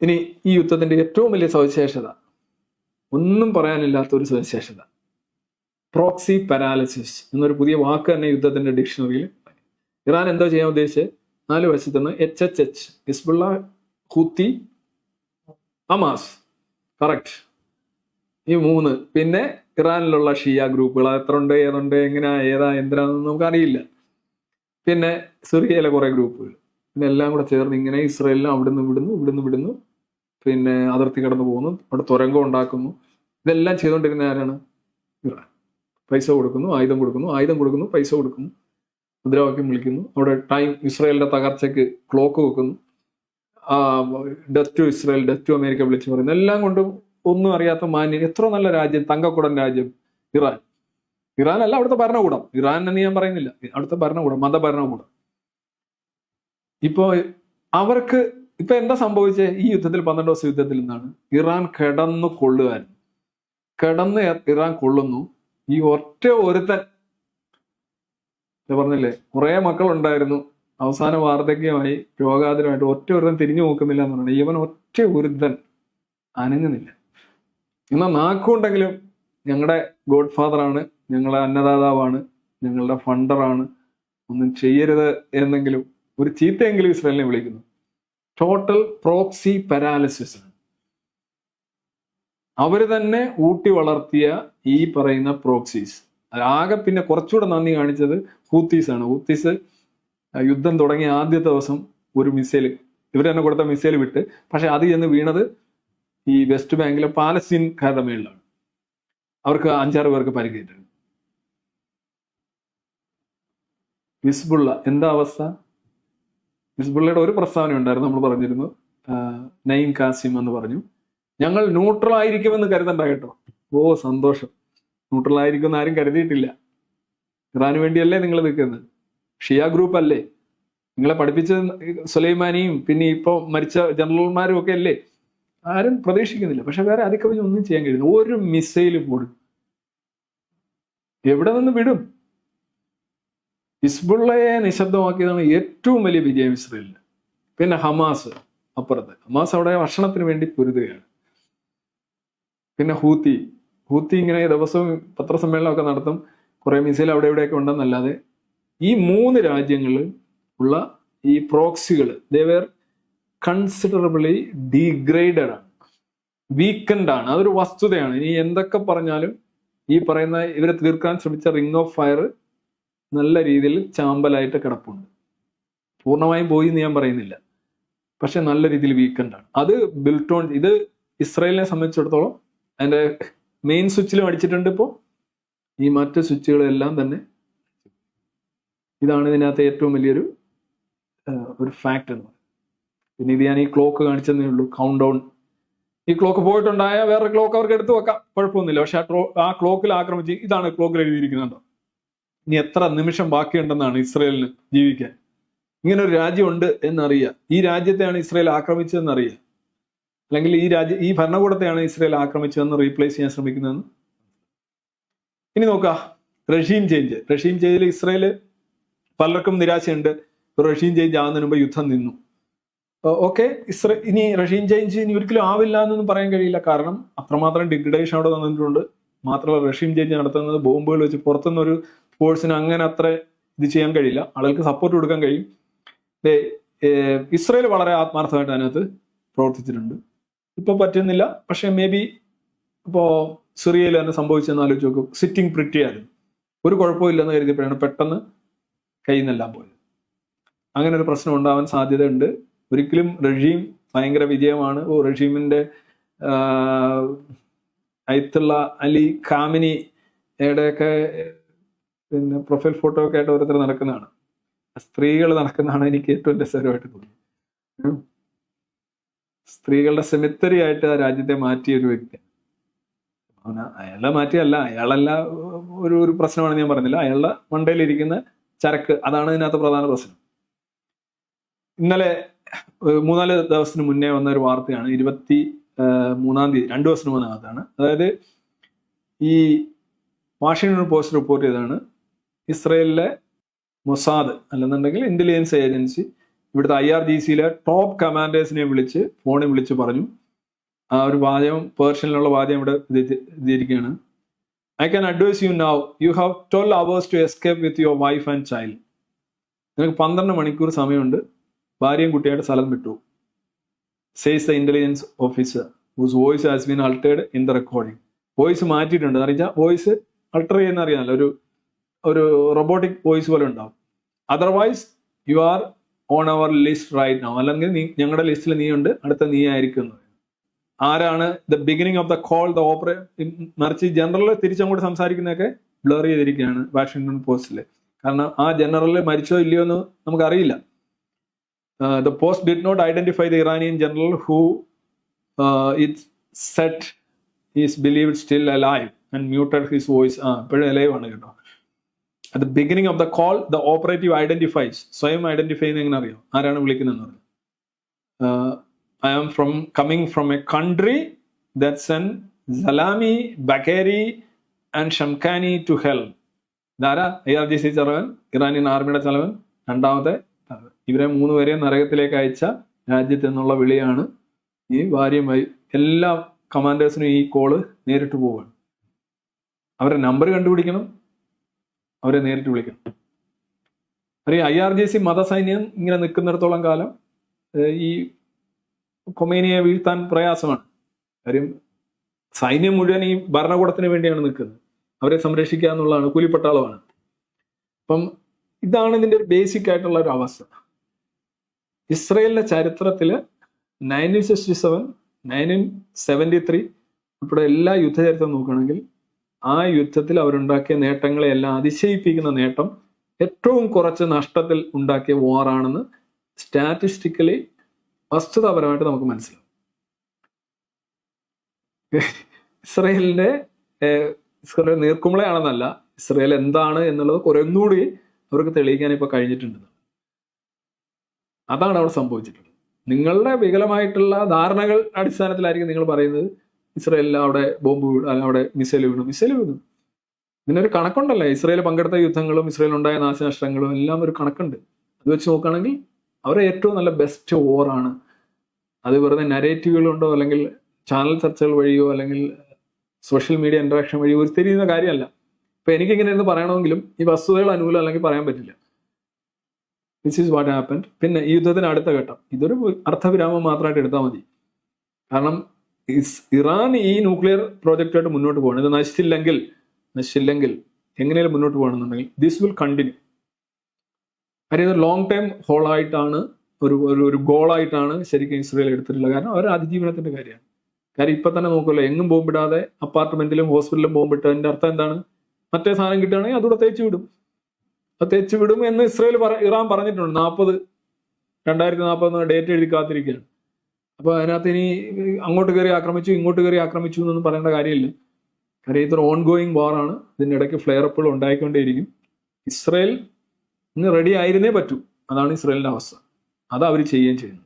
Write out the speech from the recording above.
ഇനി ഈ യുദ്ധത്തിന്റെ ഏറ്റവും വലിയ സവിശേഷത ഒന്നും പറയാനില്ലാത്ത ഒരു സവിശേഷത. പ്രോക്സി പാരാലിസിസ് എന്നൊരു പുതിയ വാക്ക് തന്നെ യുദ്ധത്തിന്റെ ഡിക്ഷണറിയിൽ ഇറാൻ എന്തോ ചെയ്യാൻ ഉദ്ദേശിച്ച്? നാല് വശത്തുനിന്ന് H H H Hezbollah Houthi Hamas correct ഈ മൂന്ന്. പിന്നെ ഇറാനിലുള്ള ഷിയ ഗ്രൂപ്പുകൾ അത് എത്ര ഉണ്ട് ഏതുണ്ട് എങ്ങനെയാ ഏതാ എന്തിനാന്ന് നമുക്കറിയില്ല. പിന്നെ സിറിയയിലെ കുറെ ഗ്രൂപ്പുകൾ പിന്നെ എല്ലാം കൂടെ ചേർന്ന് ഇങ്ങനെ ഇസ്രയേലിനും അവിടുന്ന് വിടുന്നു ഇവിടുന്ന് വിടുന്നു പിന്നെ അതിർത്തി കടന്നു പോകുന്നു. അവിടെ തുരങ്കം ഉണ്ടാക്കുന്നു. ഇതെല്ലാം ചെയ്തുകൊണ്ടിരുന്ന ആരാണ്? ഇറാൻ പൈസ കൊടുക്കുന്നു ആയുധം കൊടുക്കുന്നു ആയുധം കൊടുക്കുന്നു പൈസ കൊടുക്കുന്നു. മുദ്രാവാക്യം വിളിക്കുന്നു. അവിടെ ടൈം ഇസ്രായേലിന്റെ തകർച്ചയ്ക്ക് ക്ലോക്ക് വെക്കുന്നു. Death to Israel death to America വിളിച്ചു പറയുന്നു. എല്ലാം കൊണ്ടും ഒന്നും അറിയാത്ത മാന്യൻ എത്ര നല്ല രാജ്യം തങ്കക്കുടൻ രാജ്യം ഇറാൻ. ഇറാൻ അല്ല അവിടുത്തെ ഭരണകൂടം. ഇറാൻ എന്ന് ഞാൻ പറയുന്നില്ല. അവിടുത്തെ ഭരണകൂടം മതഭരണകൂടം. ഇപ്പോ അവർക്ക് ഇപ്പൊ എന്താ സംഭവിച്ചത് ഈ യുദ്ധത്തിൽ പന്ത്രണ്ട് ദിവസം യുദ്ധത്തിൽ നിന്നാണ്. ഇറാൻ കിടന്നു കൊള്ളുവാൻ. കിടന്ന് ഇറാൻ കൊള്ളുന്നു. ഈ ഒറ്റ ഒരുത്തൻ. പറഞ്ഞില്ലേ? കുറെ മക്കളുണ്ടായിരുന്നു. അവസാന വാർദ്ധക്യമായി രോഗാതിരമായിട്ട് ഒറ്റ ഒരുത്തൻ തിരിഞ്ഞു നോക്കുന്നില്ല എന്ന് പറഞ്ഞു ഇവൻ ഒറ്റ ഒരുത്തൻ അനങ്ങുന്നില്ല. എന്നാൽ നാക്കുണ്ടെങ്കിലും ഞങ്ങളുടെ ഗോഡ് ആണ് ഞങ്ങളുടെ അന്നദാതാവാണ് ഞങ്ങളുടെ ഫണ്ടറാണ് ഒന്നും ചെയ്യരുത് എന്നെങ്കിലും ഒരു ചീത്തയെങ്കിലും ഇസ്രായേലിനെ വിളിക്കുന്നു. ടോട്ടൽ പ്രോക്സി പാരാലിസിസ് അവർ തന്നെ ഊട്ടി വളർത്തിയ ഈ പറയുന്ന പ്രോക്സീസ് ആകെ പിന്നെ കുറച്ചുകൂടെ നന്ദി കാണിച്ചത് ഹൂത്തീസ് ആണ്. ഹൂത്തീസ് യുദ്ധം തുടങ്ങിയ ആദ്യ ദിവസം ഒരു മിസൈൽ ഇവർ തന്നെ കൊടുത്ത മിസൈൽ വിട്ട് പക്ഷെ അത് ചെന്ന് വീണത് ഈ വെസ്റ്റ് ബാങ്കിലെ പാലസ്തീൻകാരുടെ മേളിലാണ് അവർക്ക് അഞ്ചാറ് പേർക്ക് പരിക്കേറ്റത് ഹിസ്ബുള്ള എന്താ അവസ്ഥ? ഹിസ്ബുള്ളയുടെ ഒരു പ്രസ്താവന ഉണ്ടായിരുന്നു നമ്മൾ പറഞ്ഞിരുന്നു. നയിം കാസിം എന്ന് പറഞ്ഞു. ഞങ്ങൾ ന്യൂട്രൽ ആയിരിക്കുമെന്ന് കരുതണ്ട കേട്ടോ. ഓ സന്തോഷം. ന്യൂട്രൽ ആയിരിക്കും ആരും കരുതിയിട്ടില്ല. ഇറാന് വേണ്ടിയല്ലേ നിങ്ങൾ നിൽക്കുന്നത്. ഷിയ ഗ്രൂപ്പ് അല്ലേ? നിങ്ങളെ പഠിപ്പിച്ച സുലൈമാനിയും പിന്നെ ഇപ്പൊ മരിച്ച ജനറൽമാരും ഒക്കെ അല്ലേ? ആരും പ്രതീക്ഷിക്കുന്നില്ല. പക്ഷെ വേറെ അതിക്കവിഞ്ഞ് ഒന്നും ചെയ്യാൻ കഴിയുന്നു ഒരു മിസൈൽ പോലും എവിടെ നിന്ന് വിടും? ഹിസ്ബുള്ളയെ നിശബ്ദമാക്കിയതാണ് ഏറ്റവും വലിയ വിജയം ഇസ്രയേലിന്. പിന്നെ ഹമാസ് അപ്പുറത്ത്. ഹമാസ് അവിടെ ഭക്ഷണത്തിന് വേണ്ടി പൊരുതുകയാണ്. പിന്നെ ഹൂത്തി. ഹൂത്തി ഇങ്ങനെ ദിവസവും പത്രസമ്മേളനമൊക്കെ നടത്തും. കുറേ മിസൈൽ അവിടെ ഇവിടെയൊക്കെ ഉണ്ടെന്നല്ലാതെ ഈ മൂന്ന് രാജ്യങ്ങളിൽ ഉള്ള ഈ പ്രോക്സികൾ ദേവർ കൺസിഡറബിളി ഡീഗ്രേഡഡ് ആണ്. വീക്കൻഡ് ആണ്. അതൊരു വസ്തുതയാണ്. ഇനി എന്തൊക്കെ പറഞ്ഞാലും ഈ പറയുന്ന ഇവരെ തീർക്കാൻ ശ്രമിച്ച റിംഗ് ഓഫ് ഫയർ നല്ല രീതിയിൽ ചാമ്പലായിട്ട് കിടപ്പുണ്ട്. പൂർണമായും പോയി എന്ന് ഞാൻ പറയുന്നില്ല. പക്ഷെ നല്ല രീതിയിൽ വീക്കെൻഡ് ആണ്. അത് ഓൺ ഇത് ഇസ്രായേലിനെ സംബന്ധിച്ചിടത്തോളം അതിന്റെ മെയിൻ സ്വിച്ചിലും അടിച്ചിട്ടുണ്ട് ഇപ്പോൾ ഈ മറ്റ് സ്വിച്ചുകളെല്ലാം തന്നെ ഇതാണ് ഇതിനകത്ത് ഏറ്റവും വലിയൊരു ഒരു ഫാക്ട് എന്ന് പറയുന്നത്. പിന്നെ ഇത് ഞാൻ ഈ ക്ലോക്ക് കാണിച്ചതേ ഉള്ളൂ കൗണ്ട് ഡൗൺ ഈ ക്ലോക്ക് പോയിട്ടുണ്ടായ വേറെ ക്ലോക്ക് അവർക്ക് എടുത്തു വെക്കാം. കുഴപ്പമൊന്നുമില്ല. പക്ഷെ ആ ക്ലോക്കിൽ ആക്രമിച്ച് ഇതാണ് ക്ലോക്കിൽ എഴുതിയിരിക്കുന്നുണ്ടോ ഇനി എത്ര നിമിഷം ബാക്കിയുണ്ടെന്നാണ് ഇസ്രയേലിന് ജീവിക്കാൻ. ഇങ്ങനെ ഒരു രാജ്യമുണ്ട് എന്നറിയുക ഈ രാജ്യത്തെയാണ് ഇസ്രയേൽ ആക്രമിച്ചതെന്ന് അറിയുക അല്ലെങ്കിൽ ഈ രാജ്യ ഈ ഭരണകൂടത്തെയാണ് ഇസ്രയേൽ ആക്രമിച്ചതെന്ന് റീപ്ലേസ് ചെയ്യാൻ ശ്രമിക്കുന്നതെന്ന്? ഇനി നോക്കുക റഷീം ചേഞ്ച് റഷീം ചേഞ്ചിൽ ഇസ്രയേൽ പലർക്കും നിരാശയുണ്ട്. റഷീം ചേഞ്ച് ആവുന്നതിന് മുമ്പ് യുദ്ധം നിന്നു. ഓക്കെ. ഇസ്ര ഇനി റഷീം ചേഞ്ച് ഇനി ഒരിക്കലും ആവില്ല എന്നൊന്നും പറയാൻ കഴിയില്ല. കാരണം അത്രമാത്രം ഡിഗ്രഡേഷൻ അവിടെ വന്നിട്ടുണ്ട്. മാത്രമല്ല റഷീം ചേഞ്ച് നടത്തുന്നത് ബോംബുകൾ വെച്ച് പുറത്തുനിന്ന് ഒരു ഫോഴ്സിന് അങ്ങനെ അത്ര ഇത് ചെയ്യാൻ കഴിയില്ല. ആളുകൾക്ക് സപ്പോർട്ട് കൊടുക്കാൻ കഴിയും. ഇസ്രയേൽ വളരെ ആത്മാർത്ഥമായിട്ട് അതിനകത്ത് പ്രവർത്തിച്ചിട്ടുണ്ട്. ഇപ്പൊ പറ്റുന്നില്ല. പക്ഷെ മേ ബി ഇപ്പോ സിറിയയിൽ തന്നെ സംഭവിച്ചെന്ന് ആലോചിച്ച് നോക്കും. സിറ്റിംഗ് പ്രിറ്റി ആയിരുന്നു. ഒരു കുഴപ്പമില്ലെന്ന് കരുതിയപ്പോഴാണ് പെട്ടെന്ന് കയ്യിൽ നിന്നെല്ലാം പോയത്. അങ്ങനെ ഒരു പ്രശ്നം ഉണ്ടാവാൻ സാധ്യതയുണ്ട്. ഒരിക്കലും റഷീം ഭയങ്കര വിജയമാണ്. ഓ റഷീമിന്റെ അയത്തുള്ള അലി കാമിനിയുടെയൊക്കെ പിന്നെ പ്രൊഫൈൽ ഫോട്ടോ ഒക്കെ ആയിട്ട് ഓരോരുത്തർ നടക്കുന്നതാണ്. സ്ത്രീകൾ നടക്കുന്നതാണ് എനിക്ക് ഏറ്റവും രസകരമായിട്ട് തോന്നിയത്. സ്ത്രീകളുടെ സെമിത്തറി ആയിട്ട് ആ രാജ്യത്തെ മാറ്റിയ ഒരു വ്യക്തി. അയാളെ മാറ്റിയല്ല അയാളല്ല ഒരു ഒരു പ്രശ്നമാണ് ഞാൻ പറഞ്ഞില്ല. അയാളുടെ മണ്ടയിലിരിക്കുന്ന ചരക്ക് അതാണ് ഇതിനകത്ത് പ്രധാന പ്രശ്നം. ഇന്നലെ മൂന്നാൽ ദിവസത്തിന് മുന്നേ വന്ന ഒരു വാർത്തയാണ്. ഇരുപത്തി മൂന്നാം തീയതി രണ്ടു ദിവസത്തിന് മുന്നകത്താണ് അതായത് ഈ വാഷിംഗ്ടൺ പോസ്റ്റ് റിപ്പോർട്ട് ചെയ്താണ് ഇസ്രയേലിലെ മൊസാദ് അല്ലെന്നുണ്ടെങ്കിൽ ഇന്റലിജൻസ് ഏജൻസി ഇവിടുത്തെ ഐ ആർ ജി സിയിലെ ടോപ്പ് കമാൻഡേഴ്സിനെ വിളിച്ച് ഫോണിൽ വിളിച്ച് പറഞ്ഞു. ആ ഒരു വാചകം പേർഷ്യനിലുള്ള വാചകം ഇവിടെ ഇതിരിക്കുകയാണ് I can advise you now you have twelve hours to escape with your wife and child നിനക്ക് പന്ത്രണ്ട് മണിക്കൂർ സമയമുണ്ട്. ഭാര്യയും കുട്ടിയായിട്ട് സ്ഥലം വിട്ടു. Says the intelligence officer whose voice has been altered in the recording voice മാറ്റിയിട്ടുണ്ട്. എന്ന് വെച്ചാൽ വോയിസ് അൾട്ടർ ചെയ്യുന്ന അറിയാമല്ലോ. ഒരു ഒരു റൊബോട്ടിക് വോയിസ് പോലെ ഉണ്ടാവും. Otherwise you are on our list right now അല്ലെങ്കിൽ നീ ഞങ്ങളുടെ ലിസ്റ്റിൽ നീ ഉണ്ട് അടുത്ത നീ ആയിരിക്കും ആരാണ് the beginning of the call the opera മറിച്ച് ജനറൽ തിരിച്ചങ്ങോട്ട് സംസാരിക്കുന്നതൊക്കെ ബ്ലർ ചെയ്തിരിക്കുകയാണ് വാഷിംഗ്ടൺ പോസ്റ്റിൽ കാരണം ആ ജനറൽ മരിച്ചോ ഇല്ലയോ എന്ന് നമുക്കറിയില്ല. The post did not identify the Iranian general who it said is believe still alive and muted his voice ആ ഇപ്പോഴും അലൈവ് ആണ് കേട്ടോ. At the beginning of the call the operative identifies സ്വയം ഐഡന്റിഫൈ ചെയ്യുന്ന എങ്ങനെ അറിയാം? ആരാണ് വിളിക്കുന്നതെന്ന് പറഞ്ഞു I am from coming from a country that N Salami Bagheri and Shamkhani to hell ഇതാരാ? ഐ ആർ ജി സി ചെലവൻ ഇറാനിയൻ ആർമിയുടെ ചലവൻ രണ്ടാമത്തെ ഇവരെ മൂന്ന് പേരെ നരകത്തിലേക്ക് അയച്ച രാജ്യത്ത് എന്നുള്ള വിളിയാണ് ഈ ഭാര്യമായി എല്ലാ കമാൻഡേഴ്സിനും ഈ കോൾ നേരിട്ട് പോവുകയാണ്. അവരുടെ നമ്പർ കണ്ടുപിടിക്കണം. അവരെ നേരിട്ട് വിളിക്കണം. അറിയാം ഐ ആർ ജി സി മതസൈന്യം ഇങ്ങനെ നിൽക്കുന്നിടത്തോളം കാലം ഈ കൊമേനിയെ വീഴ്ത്താൻ പ്രയാസമാണ്. കാര്യം സൈന്യം മുഴുവൻ ഈ ഭരണകൂടത്തിന് വേണ്ടിയാണ് നിൽക്കുന്നത്. അവരെ സംരക്ഷിക്കുക എന്നുള്ളതാണ് കൂലിപ്പട്ടാളമാണ്. അപ്പം ഇതാണ് ഇതിന്റെ ഒരു ബേസിക് ആയിട്ടുള്ള ഒരു അവസ്ഥ. ഇസ്രയേലിന്റെ ചരിത്രത്തിൽ nineteen sixty seven nineteen seventy three ഉൾപ്പെടെ എല്ലാ യുദ്ധചരിത്രം നോക്കുകയാണെങ്കിൽ ആ യുദ്ധത്തിൽ അവരുണ്ടാക്കിയ നേട്ടങ്ങളെ എല്ലാം അതിശയിപ്പിക്കുന്ന നേട്ടം ഏറ്റവും കുറച്ച് നഷ്ടത്തിൽ ഉണ്ടാക്കിയ വാറാണെന്ന് സ്റ്റാറ്റിസ്റ്റിക്കലി വസ്തുതാപരമായിട്ട് നമുക്ക് മനസ്സിലാവും. ഇസ്രയേലിന്റെ ഇസ്രയേൽ നീർക്കുമ്പളയാണെന്നല്ല ഇസ്രയേൽ എന്താണ് എന്നുള്ളത് കുറെ ഒന്നുകൂടി അവർക്ക് തെളിയിക്കാൻ ഇപ്പൊ കഴിഞ്ഞിട്ടുണ്ട്. അതാണ് അവിടെ സംഭവിച്ചിട്ടുള്ളത്. നിങ്ങളുടെ വികലമായിട്ടുള്ള ധാരണകൾ അടിസ്ഥാനത്തിലായിരിക്കും നിങ്ങൾ പറയുന്നത് ഇസ്രയേലിൽ അവിടെ ബോംബ് വീണു അവിടെ മിസൈൽ വീണു മിസൈൽ വീണു. ഇതിനൊരു കണക്കുണ്ടല്ലേ ഇസ്രയേൽ പങ്കെടുത്ത യുദ്ധങ്ങളും ഇസ്രയേൽ ഉണ്ടായ നാശനഷ്ടങ്ങളും എല്ലാം ഒരു കണക്കുണ്ട്. അത് വെച്ച് നോക്കുകയാണെങ്കിൽ അവരെ ഏറ്റവും നല്ല ബെസ്റ്റ് ഓറാണ് അത് വെറുതെ നരേറ്റീവുകളുണ്ടോ അല്ലെങ്കിൽ ചാനൽ ചർച്ചകൾ വഴിയോ അല്ലെങ്കിൽ സോഷ്യൽ മീഡിയ ഇൻട്രാക്ഷൻ വഴിയോ ഒരു തിരിയുന്ന കാര്യമല്ല. ഇപ്പൊ എനിക്കിങ്ങനെ ഇരുന്ന് പറയണമെങ്കിലും ഈ വസ്തുതകൾ അനുകൂലം അല്ലെങ്കിൽ പറയാൻ പറ്റില്ല. ദിസ് ഈസ് വാട്ട് ഹാപ്പൻ പിന്നെ ഈ യുദ്ധത്തിന് അടുത്ത ഘട്ടം. ഇതൊരു അർത്ഥവിരാമം മാത്രമായിട്ട് എടുത്താൽ മതി. കാരണം ഇറാൻ ഈ ന്യൂക്ലിയർ പ്രോജക്റ്റായിട്ട് മുന്നോട്ട് പോകണം. ഇത് നശിച്ചില്ലെങ്കിൽ നശിച്ചില്ലെങ്കിൽ എങ്ങനെയാലും മുന്നോട്ട് പോകണമെന്നുണ്ടെങ്കിൽ ദിസ് വിൽ കണ്ടിന്യൂ കാര്യം ലോങ് ടൈം ഹോളായിട്ടാണ് ഒരു ഒരു ഗോളായിട്ടാണ് ശരിക്കും ഇസ്രയേൽ എടുത്തിട്ടുള്ളത്. കാരണം അവർ അതിജീവനത്തിന്റെ കാര്യമാണ്. കാര്യം ഇപ്പൊ തന്നെ നോക്കുമല്ലോ എങ്ങും ബോംബിടാതെ അപ്പാർട്ട്മെന്റിലും ഹോസ്പിറ്റലിലും ബോംബിട്ടതിന്റെ അർത്ഥം എന്താണ്? മറ്റേ സാധനം കിട്ടുകയാണെങ്കിൽ അതുകൂടെ തേച്ചു വിടും. അത് തേച്ചു വിടും എന്ന് ഇസ്രയേൽ ഇറാൻ പറഞ്ഞിട്ടുണ്ട്. നാൽപ്പത് രണ്ടായിരത്തി നാൽപ്പത് ഡേറ്റ് എഴുതി കാത്തിരിക്കുകയാണ്. അപ്പൊ അതിനകത്ത് ഇനി അങ്ങോട്ട് കയറി ആക്രമിച്ചു ഇങ്ങോട്ട് കയറി ആക്രമിച്ചു എന്നൊന്നും പറയേണ്ട കാര്യമില്ല. കാര്യം ഇതൊരു ഓൺ ഗോയിങ് വാറാണ് ഇതിന്റെ ഇടയ്ക്ക് ഫ്ലെയറപ്പുകൾ ഉണ്ടായിക്കൊണ്ടേയിരിക്കും. ഇസ്രയേൽ ഇന്ന് റെഡി ആയിരുന്നേ പറ്റൂ. അതാണ് ഇസ്രയേലിന്റെ അവസ്ഥ. അത് അവർ ചെയ്യുകയും ചെയ്യുന്നു.